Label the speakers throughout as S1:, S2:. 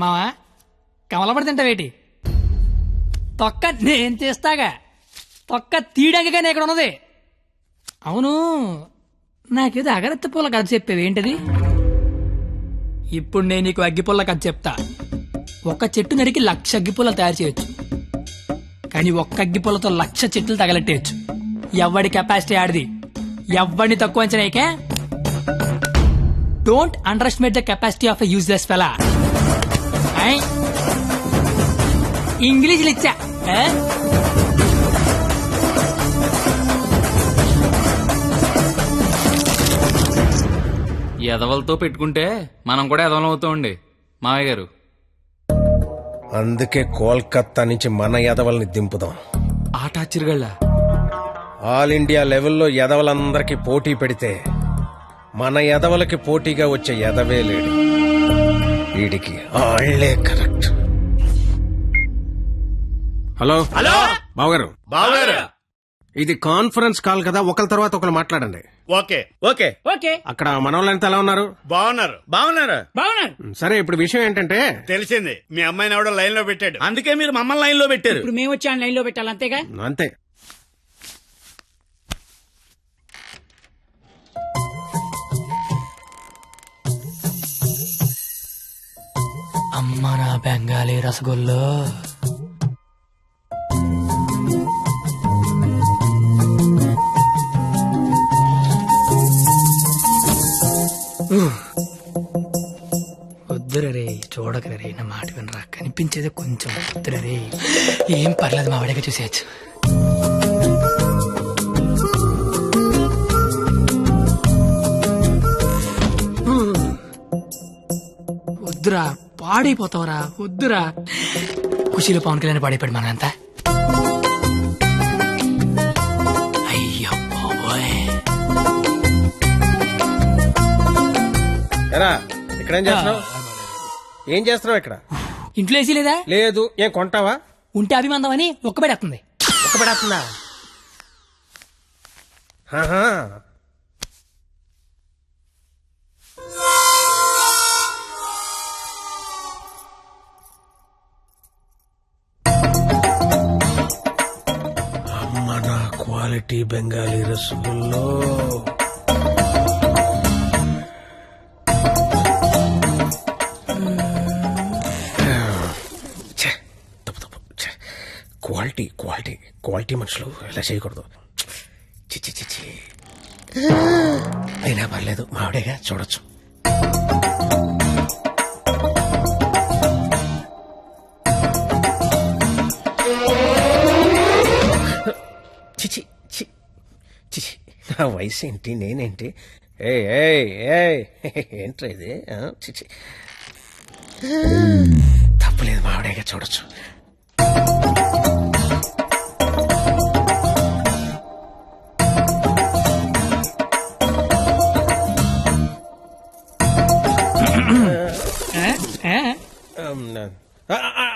S1: మావా కమలపడి తింటావేటి? తొక్క నేను తీస్తాగా. తొక్క తీయడానికనే ఇక్కడ ఉన్నది. అవును నాకేదో అగరత్తి పూల కథ చెప్పేవి ఏంటది? ఇప్పుడు నేను నీకు అగ్గిపుల్ల కథ చెప్తా. ఒక చెట్టు నరికి లక్ష అగ్గిపుల్ల తయారు చేయొచ్చు. కానీ ఒక్క అగ్గిపుల్లతో లక్ష చెట్లు తగలెట్టేయచ్చు. ఎవడి కెపాసిటీ ఆడిది? ఎవడిని తక్కువ అంచనాయికే don't underestimate the capacity of a useless fella ఇంగ్లీష్లు ఇచ్చా ఏ?
S2: ఎదవలతో పెట్టుకుంటే మనం కూడా ఎదవలం అవుతామండి మావయ్య గారు
S3: అందుకే కోల్కత్తా నుంచి మన ఎదవల్ని దింపుదాం.
S2: ఆట ఆశ్చర్యగళ్ళ
S3: ఆల్ ఇండియా లెవెల్లో ఎదవలందరికీ పోటీ పెడితే మన ఎదవలకి పోటీగా వచ్చే ఎదవే లేడు. వీడికి. ఆళ్ళే కరెక్ట్. హలో? హలో? బావగారు.
S4: బావగారు.
S3: ఇది కాన్ఫరెన్స్ కాల్ కదా ఒకరి తర్వాత ఒకరు మాట్లాడండి.
S4: ఓకే. ఓకే.
S1: ఓకే.
S3: అక్కడ మనోళ్ళంతా ఎలా ఉన్నారు?
S4: బాగున్నారు. బాగున్నారు?
S1: బాగున్నాను
S3: సరే ఇప్పుడు విషయం ఏంటంటే
S4: తెలిసింది. మీ అమ్మాయిని ఎవడో లైన్లో పెట్టాడు.
S5: అందుకే మీరు మమ్మల్ని లైన్లో పెట్టారు.
S1: ఇప్పుడు మేము వచ్చి లైన్లో పెట్టాలి అంతేగా?
S3: అంతే.
S1: మన బెంగాలీ రసగుల్లో. వద్దురే రే చూడకరే నా మాట వినరా. కనిపించేది కొంచెం వద్దురే రే ఏం పర్లేదు మా వాడిగా చూసేయచ్చు. వద్దురా. పాడైపోతావురా. వద్దురా. ఖుషీలో పవన్ కళ్యాణ్ పాడైపోయాడు మనంతా అయ్యో బాబోయ్.
S3: ఎరా ఇక్కడ ఏం చేస్తున్నావు ఏం చేస్తున్నావు ఇక్కడ?
S1: ఇంట్లో వేసి లేదా?
S3: లేదు. ఏం కొంటావా?
S1: ఉంటే అభిమందం అని ఒక్కబడేస్తుంది
S3: ఒక క్వాలిటీ బెంగాలీ రసగుల్లో. తప్పు తప్పు క్వాలిటీ క్వాలిటీ క్వాలిటీ మనుషులు ఇలా చేయకూడదు. చిచ్చి చిచ్చి అయినా పర్లేదు మావిడేగా చూడొచ్చు. నా వయసు ఏంటి? నేనేంటి? ఏ ఏ ఏంట్రా ఇది? చిచి తప్పులేదు మావిడేగా చూడొచ్చు.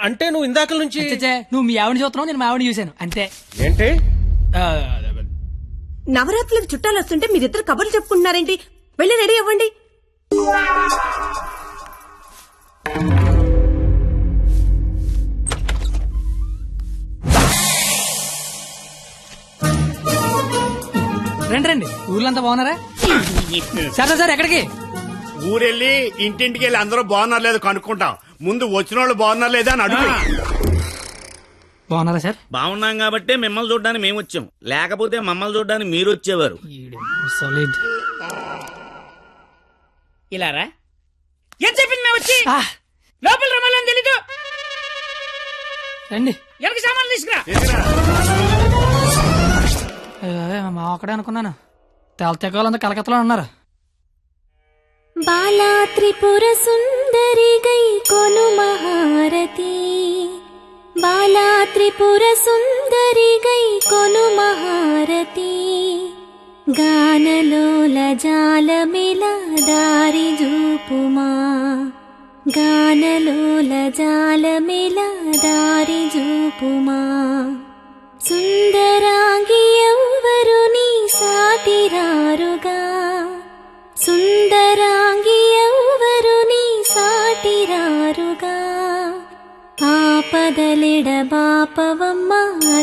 S3: అంటే నువ్వు ఇందాక నుంచి
S1: నువ్వు మీ ఆవిడ చూస్తున్నావు నేను మా ఆవిడ చూశాను. అంతే.
S3: ఏంటి?
S1: ఆ,
S6: నవరాత్రులకు చుట్టాలు వస్తుంటే మీరిద్దరు కబుర్లు చెప్పుకుంటున్నారేంటి? వెళ్ళి రెడీ అవ్వండి.
S1: రండి రండి. ఊర్లంతా బాగున్నారా? సరే సార్ ఎక్కడికి?
S4: ఊరెళ్ళి ఇంటింటికి వెళ్ళి అందరూ బాగున్నారు లేదు కనుక్కుంటాం. ముందు వచ్చిన వాళ్ళు బాగున్నారు లేదా అని అడుగు.
S1: బాగున్నారా సార్?
S5: బాగున్నాం కాబట్టి మిమ్మల్ని చూడడానికి మేము వచ్చాం. లేకపోతే మమ్మల్ని చూడడానికి మీరు వచ్చేవారు.
S1: సాలిడ్.
S7: ఇలారా ఏం చెప్పింది మేము వచ్చి? లోపల రమ్మాలని తెలీదు.
S1: రండి.
S7: ఎవరికి సామాన్లు తీసుకురా?
S1: మా ఒక్కడే అనుకున్నాను. తెలతెక్కలంతా కలకత్తలో ఉన్నారు.
S8: బాలా త్రిపుర సుందరి గై కొను మహారతి. బాలా త్రిపుర సుందరి గై కొను మహారతి. గానలోల జాలమిల దారి జూపుమా.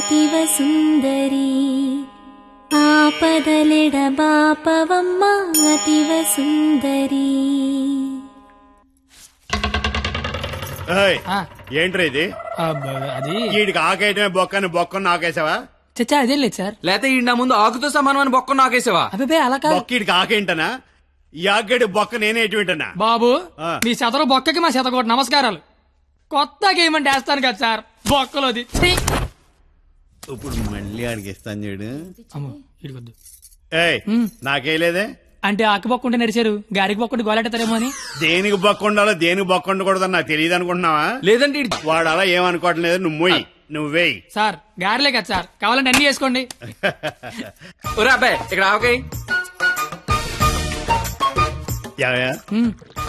S8: అతివ సుందరి. ఆపదలెడబాపవమ్మ అతివ సుందరి.
S4: ఏంట్రా ఇది?
S1: అది
S4: వీడికి ఆకేయటమే బొక్కని బొక్కను నాకేసావా?
S1: చచ్చా అదేం లేదు సార్.
S2: లేకపోతే ఈ నా ముందు ఆకుతో సమానం అని బొక్క నాకేసావా
S1: అభిపే అలా కాదు.
S4: బొక్క వీడికి ఆకేంటనా? ఈ ఆకేడు బొక్క నేనే ఎటువంటనా
S1: బాబు. మీ శతరు బొక్కకి మా శతకోటి నమస్కారాలు. కొత్త గేమ్ అంటే వేస్తాను కదా సార్? బొక్కలోది!
S4: ఇప్పుడు మళ్ళీ ఆడికి ఇస్తాను చూడు
S1: అమ్మో ఇడికొద్దు
S4: ఏయ్ నాకేలేదే
S1: అంటే ఆకు బొక్క ఉంటే నడిచారు గారికి బొక్క ఉంటే గోలెట్టారేమో అని.
S4: దేనికి బొక్క ఉండాలో దేనికి బొక్క ఉండకూడదని నాకు తెలియదు అనుకుంటున్నావా?
S2: లేదంటే ఈడు-
S4: వాడు అలా ఏమనుకోవటం లేదు నువ్వు మొయ్యి నువ్వు వేయి.
S1: సార్ గారిలే కదా సార్. కావాలంటే అన్ని చేసుకోండి.
S2: ఒరే అబ్బాయి ఇక్కడ ఆవకాయ.
S4: ఏమయ్యా?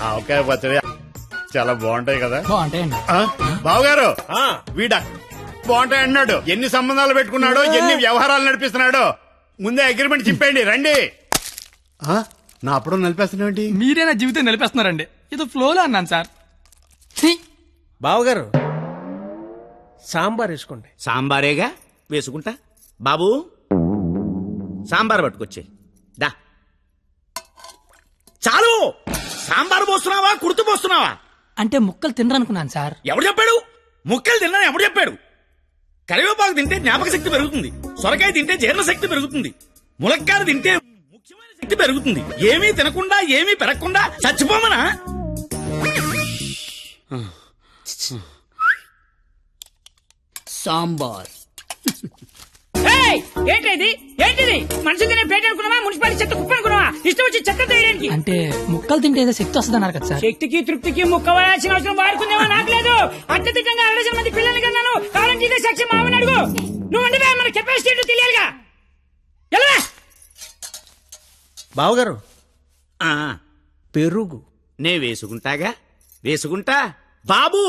S4: ఆవకాయ పచ్చడి చాలా బాగుంటాయి కదా.
S1: బాగుంటాయండి.
S4: ఆ? బావగారు వీడ బాగుంటాయి అన్నాడు ఎన్ని సంబంధాలు పెట్టుకున్నాడో ఎన్ని వ్యవహారాలు నడిపిస్తున్నాడో. ముందే అగ్రిమెంట్ చింపేయండి రండి. ఆ? నా అప్పుడు నడిపేస్తున్నాడు
S1: మీరే నా జీవితం నిలిపేస్తున్నారండి. ఇది ఫ్లోలో అన్నాను సార్. ఛీ!
S3: బావగారు సాంబార్ వేసుకోండి.
S5: సాంబారేగా? వేసుకుంటా? బాబు! సాంబార్ పట్టుకొచ్చే దా. చాలు! సాంబార్ పోస్తున్నావా? కుర్తు పోస్తున్నావా?
S1: అంటే ముక్కలు తినరనుకున్నాను సార్.
S5: ఎవడు చెప్పాడు? ముక్కలు తిన్నా ఎవడు చెప్పాడు? కరివేపాకు తింటే జ్ఞాపక శక్తి పెరుగుతుంది. సొరకాయ తింటే జీర్ణ శక్తి పెరుగుతుంది. ములక్కాయలు తింటే ముఖ్యమైన శక్తి పెరుగుతుంది. ఏమీ తినకుండా ఏమీ పెరగకుండా చచ్చిపోమనా?
S7: సాంబార్. ఏంటిది? ఏంటిది? మనుషులు తినే ప్లేట్ అనుకున్నావా? మున్సిపాలిటీ చెత్త కుప్ప అనుకున్నావా? ఇష్టం వచ్చి చెత్త తీయడానికి.
S1: అంటే ముక్కలు తింటే ఏదో శక్తి వస్తుంది అన్నారు కదా సార్.
S7: శక్తికి తృప్తికి ముక్కవలసిన అవసరం వాడుకుందేమో నాకు లేదు. అత్యధికంగా అరడజన మంది పిల్లల్ని కన్నాను. కావాలంటే ఇదే సాక్షి మామని అడుగు. నువ్వు అంటే మన కెపాసిటీ ఏంటో తెలియాలిగా. ఎలా?
S3: బావగారు
S5: ఆ,
S3: పెరుగు.
S5: నే వేసుకుంటాగా? వేసుకుంటా? బాబు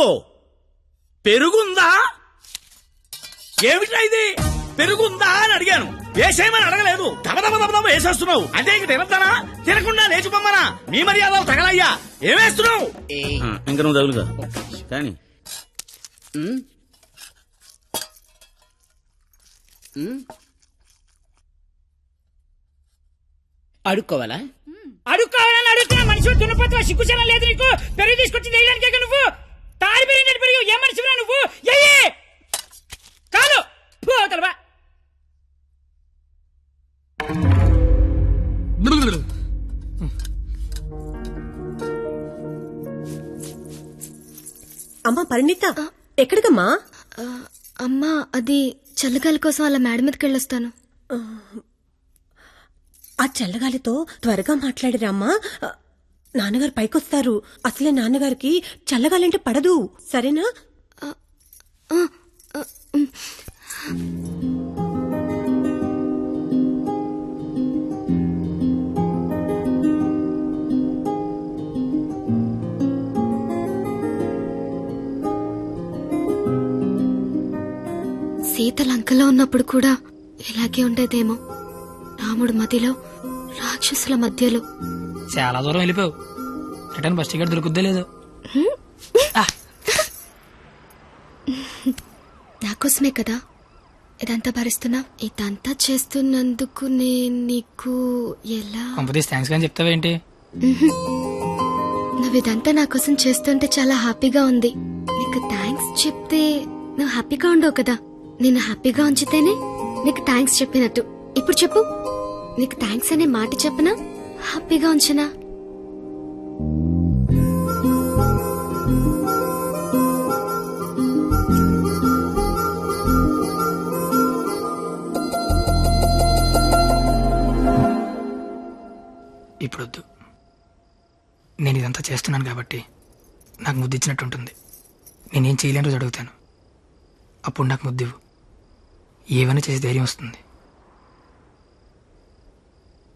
S5: పెరుగుందా? ఏమిటా ఇది? పెరుగుందా అని అడిగాను. వేసేయమని అడగలేదు. వేసేస్తున్నావు. అంటే ఇంక తినద్దానా తినకుండా లేచిపోమ్మనా? మీ మర్యాదలు తగలయ్యా. ఏమేస్తున్నావు ఇంకా నువ్వు తగులుగా కానీ.
S7: అడుక్కోవాలా? అడుక్కోవాలని అడుగుతున్నా మనిషి దున్నపోతున్నా సిగ్గుచనం లేదు నీకు? పెరుగు తీసుకొచ్చి వేయడానికే నువ్వు? తాడి పెరిగినట్టు పెరుగు ఏ మనిషిరా నువ్వు? ఎయ్యి
S6: అమ్మా పరిణిత ఎక్కడికమ్మా?
S8: అమ్మా అది చల్లగాలి కోసం అలా మేడ మీదకి వెళ్ళొస్తాను.
S6: ఆ చల్లగాలితో త్వరగా మాట్లాడిరామ్మా. నాన్నగారు పైకొస్తారు. అసలే నాన్నగారికి చల్లగాలంటే పడదు. సరేనా?
S8: సీత లంకలో ఉన్నప్పుడు కూడా ఇలాగే ఉండేదేమో. రాముడు మదిలో రాక్షసుల మధ్యలో.
S1: చాలా దూరం వెళ్ళిపోయావు. రిటర్న్ బస్ టికెట్ దొరుకుద్దే లేదు.
S8: నాకోసమే కదా ఇదంతా భరిస్తున్నా. ఇదంతా చేస్తున్నందుకు నేను నీకు ఎలా?
S1: కంపెనీస్ థ్యాంక్స్ కానీ చెప్తావేంటి?
S8: నువ్వు ఇదంతా నా కోసం చేస్తుంటే చాలా హ్యాపీగా ఉంది. నీకు థ్యాంక్స్ చెప్తే నువ్వు హ్యాపీగా ఉండవు కదా. నేను హ్యాపీగా ఉంచితేనే నీకు థ్యాంక్స్ చెప్పినట్టు. ఇప్పుడు చెప్పు. నీకు థ్యాంక్స్ అనే మాట చెప్పనా? హ్యాపీగా ఉంచనా?
S1: ఇప్పుడు వద్దు నేను ఇదంతా చేస్తున్నాను కాబట్టి నాకు ముద్దు ఇచ్చినట్టు ఉంటుంది నేనేం చేయలేను రోజు అడుగుతాను. అప్పుడు నాకు ముద్దు ఏమైనా చేసి ధైర్యం వస్తుంది?